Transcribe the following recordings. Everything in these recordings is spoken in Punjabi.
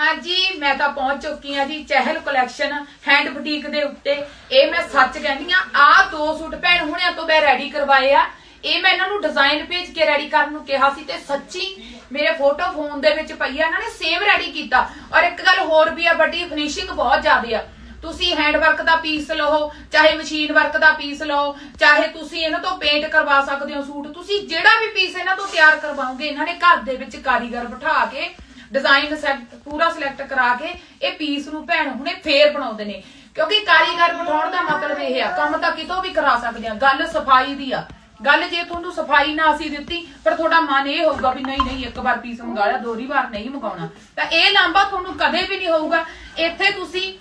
ਹਾਂਜੀ, ਮੈਂ ਤਾਂ ਪਹੁੰਚ ਚੁੱਕੀ ਹਾਂ ਜੀ, ਚਹਿਲ ਕਲੈਕਸ਼ਨ ਹੈਂਡ ਬੁਟੀਕ ਦੇ ਉੱਤੇ। ਇਹ ਮੈਂ ਸੱਚ ਕਹਿੰਦੀ ਆ ਆ ਦੋ ਸੂਟ ਭੈਣ ਹੁਣਿਆਂ ਤੋਂ ਮੈਂ ਰੈਡੀ ਕਰਵਾਏ ਆ। ਇਹ ਮੈਂ ਇਹਨਾਂ ਨੂੰ ਡਿਜ਼ਾਈਨ ਭੇਜ ਕੇ ਰੈਡੀ ਕਰਨ ਨੂੰ ਕਿਹਾ ਸੀ ਤੇ ਸੱਚੀ ਮੇਰੇ ਫੋਟੋ ਫੋਨ ਦੇ ਵਿੱਚ ਪਈ ਆ, ਇਹਨਾਂ ਨੇ ਸੇਮ ਰੈਡੀ ਕੀਤਾ। ਔਰ ਇੱਕ ਗੱਲ ਹੋਰ ਵੀ ਆ ਵੱਡੀ ਫਿਨਿਸ਼ਿੰਗ ਬਹੁਤ ਜ਼ਿਆਦਾ ਆ। ਤੁਸੀਂ ਹੈਂਡ ਵਰਕ ਦਾ ਪੀਸ ਲਓ, ਚਾਹੇ ਮਸ਼ੀਨ ਵਰਕ ਦਾ ਪੀਸ ਲਓ, ਚਾਹੇ ਤੁਸੀਂ ਇਹਨਾਂ ਤੋਂ ਪੇਂਟ ਕਰਵਾ ਸਕਦੇ ਹੋ ਸੂਟ, ਤੁਸੀਂ ਜਿਹੜਾ ਵੀ ਪੀਸ ਇਹਨਾਂ ਤੋਂ ਤਿਆਰ ਕਰਵਾਓਗੇ, ਇਹਨਾਂ ਨੇ ਘਰ ਦੇ ਵਿੱਚ ਕਾਰੀਗਰ ਬਿਠਾ ਕੇ ਡਿਜ਼ਾਈਨ ਸੈੱਟ ਪੂਰਾ ਸਿਲੈਕਟ ਕਰਾ ਕੇ ਇਹ ਪੀਸ ਨੂੰ ਭੈਣ ਹੁਣੇ ਫੇਰ ਬਣਾਉਂਦੇ ਨੇ। ਕਿਉਂਕਿ ਕਾਰੀਗਰ ਬਿਠਾਉਣ ਦਾ ਮਤਲਬ ਇਹ ਆ, ਕੰਮ ਤਾਂ ਕਿਤੋਂ ਵੀ ਕਰਾ ਸਕਦੇ ਆ। ਗੱਲ ਸਫ਼ਾਈ ਦੀ ਆ। ਗੱਲ ਜੇ ਤੁਹਾਨੂੰ ਸਫ਼ਾਈ ਨਾ ਅਸੀਂ ਦਿੱਤੀ, ਪਰ ਤੁਹਾਡਾ ਮਨ ਇਹ ਹੋਊਗਾ ਵੀ ਨਹੀਂ ਨਹੀਂ, ਇੱਕ ਵਾਰ ਪੀਸ ਮੰਗਾ ਲਿਆ ਦੋਹਰੀ ਵਾਰ ਨਹੀਂ ਮੰਗਾਉਣਾ। ਤਾਂ ਇਹ ਲਾਂਬਾ ਤੁਹਾਨੂੰ ਕਦੇ ਵੀ ਨਹੀਂ ਹੋਊਗਾ। ਇੱਥੇ ਤੁਸੀਂ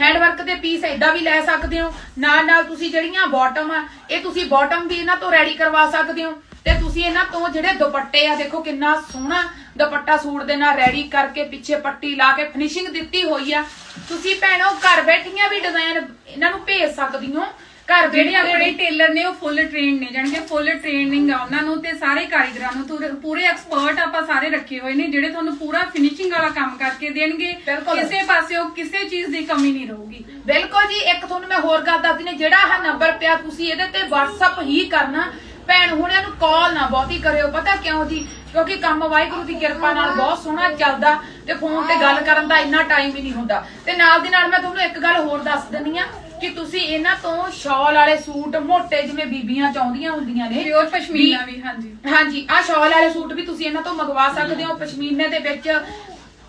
ਹੈਂਡ ਵਰਕ ਦੇ ਪੀਸ ਏਦਾਂ ਵੀ ਲੈ ਸਕਦੇ ਹੋ। ਨਾਲ ਨਾਲ ਤੁਸੀਂ ਜਿਹੜੀਆਂ ਬਾਟਮ ਆ, ਇਹ ਤੁਸੀਂ ਬਾਟਮ ਵੀ ਇਹਨਾਂ ਤੋਂ ਰੈਡੀ ਕਰਵਾ ਸਕਦੇ ਹੋ। ਤੇ ਤੁਸੀਂ ਇਹਨਾਂ ਤੋਂ ਜਿਹੜੇ ਦੁਪੱਟੇ ਆ ਦੇਖੋ ਕਿੰਨਾ ਸੋਹਣਾ ਦੁਪੱਟਾ ਸੂਟ ਦੇ ਨਾਲ ਰੈਡੀ ਕਰਕੇ ਪਿੱਛੇ ਪੱਟੀ ਲਾ ਕੇ ਫਿਨਿਸ਼ਿੰਗ ਦਿੱਤੀ ਹੋਈ ਆ। ਤੁਸੀਂ ਭੈਣੋ ਘਰ ਬੈਠੀਆਂ ਵੀ ਡਿਜ਼ਾਈਨ ਇਹਨਾਂ ਨੂੰ ਭੇਜ ਸਕਦੀ ਹੋ। ਘਰ ਜਿਹੜੇ ਆਪਣੇ ਟੇਲਰ ਨੇ ਉਹ ਫੁੱਲ ਟ੍ਰੇਨਡ ਨੇ ਜਾਣੀ ਕਿ ਫੁੱਲ ਟ੍ਰੇਨਿੰਗ ਆ ਉਹਨਾਂ ਨੂੰ ਤੇ ਸਾਰੇ ਕਾਰੀਗਰਾਂ ਨੂੰ। ਪੂਰੇ- ਪੂਰੇ ਐਕਸਪਰਟ ਆਪਾਂ ਸਾਰੇ ਰੱਖੇ ਹੋਏ ਨੇ ਜਿਹੜੇ ਤੁਹਾਨੂੰ ਪੂਰਾ ਫਿਨਿਸ਼ਿੰਗ ਵਾਲਾ ਕੰਮ ਕਰਕੇ ਦੇਣਗੇ। ਕਿਸੇ ਪਾਸਿਓਂ ਕਿਸੇ ਚੀਜ਼ ਦੀ ਕਮੀ ਨਹੀਂ ਰਹੂਗੀ। ਬਿਲਕੁਲ ਜੀ ਇੱਕ ਤੁਹਾਨੂੰ ਮੈਂ ਹੋਰ ਗੱਲ ਦੱਸਦੀ ਨੇ ਜਿਹੜਾ ਆਹ ਨੰਬਰ ਪਿਆ ਤੁਸੀਂ ਇਹਦੇ ਤੇ WhatsApp ਹੀ ਕਰਨਾ। ਭੈਣ ਹੁਣਿਆਂ ਨੂੰ ਕਾਲ ਨਾ ਬਹੁਤੀ ਕਰਿਓ ਪਤਾ ਕਿਉਂ ਜੀ ਕਿਉਂਕਿ ਕੰਮ ਵਾਹਿਗੁਰੂ ਦੀ ਕਿਰਪਾ ਨਾਲ ਬਹੁਤ ਸੋਹਣਾ ਚੱਲਦਾ ਤੇ ਫੋਨ ਤੇ ਗੱਲ ਕਰਨ ਦਾ ਇੰਨਾ ਟਾਈਮ ਹੀ ਨਹੀਂ ਹੁੰਦਾ। ਤੇ ਨਾਲ ਦੀ ਨਾਲ ਮੈਂ ਤੁਹਾਨੂੰ ਇੱਕ ਗੱਲ ਹੋਰ ਦੱਸ ਦਿੰਨੀ ਆ ਕਿ ਤੁਸੀਂ ਇਹਨਾਂ ਤੋਂ ਸ਼ਾਲ ਵਾਲੇ ਸੂਟ ਮੋਟੇ ਜਿਵੇਂ ਬੀਬੀਆਂ ਚਾਹੁੰਦੀਆਂ ਹੁੰਦੀਆਂ ਨੇ ਪਿਓਰ ਪਸ਼ਮੀਨਾ ਵੀ ਹਾਂਜੀ। ਹਾਂਜੀ ਆ ਸ਼ਾਲ ਵਾਲੇ ਸੂਟ ਵੀ ਤੁਸੀਂ ਇਹਨਾਂ ਤੋਂ ਮੰਗਵਾ ਸਕਦੇ ਹੋ। ਪਸ਼ਮੀਨੇ ਦੇ ਵਿੱਚ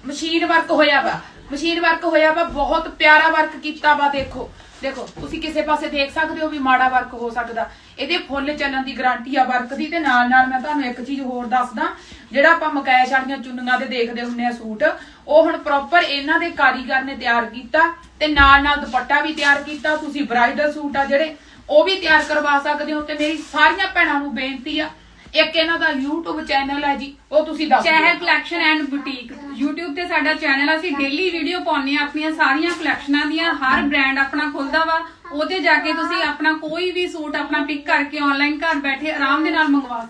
ਮਸ਼ੀਨ ਵਰਕ ਹੋਇਆ ਵਾ। ਮਸ਼ੀਨ ਵਰਕ ਹੋਇਆ ਵਾ ਬਹੁਤ ਪਿਆਰਾ ਵਰਕ ਕੀਤਾ ਵਾ ਦੇਖੋ। ਦੇਖੋ, ਤੁਸੀਂ ਕਿਸੇ ਪਾਸੇ ਦੇਖ ਸਕਦੇ ਹੋ ਵੀ ਮਾੜਾ ਵਰਕ ਹੋ ਸਕਦਾ। ਇਹਦੇ ਫੁੱਲ ਚੱਲਣ ਦੀ ਗਾਰੰਟੀ ਆ ਵਰਕ ਦੀ ਤੇ ਨਾਲ ਨਾਲ ਮੈਂ ਤੁਹਾਨੂੰ ਇੱਕ ਚੀਜ਼ ਹੋਰ ਦੱਸਦਾ, ਜਿਹੜਾ ਆਪਾਂ ਮਕੈਸ਼ ਵਾਲੀਆਂ ਚੁੰਨੀਆਂ ਦੇ ਦੇਖਦੇ ਹੁੰਨੇ ਆ ਸੂਟ, ਉਹ ਹੁਣ ਪ੍ਰੋਪਰ ਇਹਨਾਂ ਦੇ ਕਾਰੀਗਰ ਨੇ ਤਿਆਰ ਕੀਤਾ ਤੇ ਨਾਲ ਨਾਲ ਦੁਪੱਟਾ ਵੀ ਤਿਆਰ ਕੀਤਾ, ਤੁਸੀਂ ਬ੍ਰਾਈਡਲ ਸੂਟ ਆ ਜਿਹੜੇ, ਉਹ ਵੀ ਤਿਆਰ ਕਰਵਾ ਸਕਦੇ ਹੋ ਤੇ ਮੇਰੀ ਸਾਰੀਆਂ ਭੈਣਾਂ ਨੂੰ ਬੇਨਤੀ ਆ ਇੱਕ ਇਹਨਾਂ ਦਾ YouTube ਚੈਨਲ ਹੈ ਜੀ ਉਹ ਤੁਸੀਂ ਦੱਸ ਦਿਓ। Chahal collection and boutique YouTube ਤੇ ਸਾਡਾ ਚੈਨਲ ਆ ਅਸੀਂ ਡੇਲੀ ਵੀਡੀਓ ਪਾਉਂਦੇ ਆ ਆਪਣੀਆਂ ਸਾਰੀਆਂ ਕਲੈਕਸ਼ਨਾਂ ਦੀਆਂ ਹਰ ਬ੍ਰਾਂਡ ਆਪਣਾ ਖੁੱਲਦਾ ਵਾ ਉਹਤੇ ਜਾ ਕੇ ਤੁਸੀਂ ਆਪਣਾ ਕੋਈ ਵੀ ਸੂਟ ਆਪਣਾ ਪਿਕ ਕਰਕੇ ਆਨਲਾਈਨ ਘਰ ਬੈਠੇ ਆਰਾਮ ਦੇ ਨਾਲ ਮੰਗਵਾ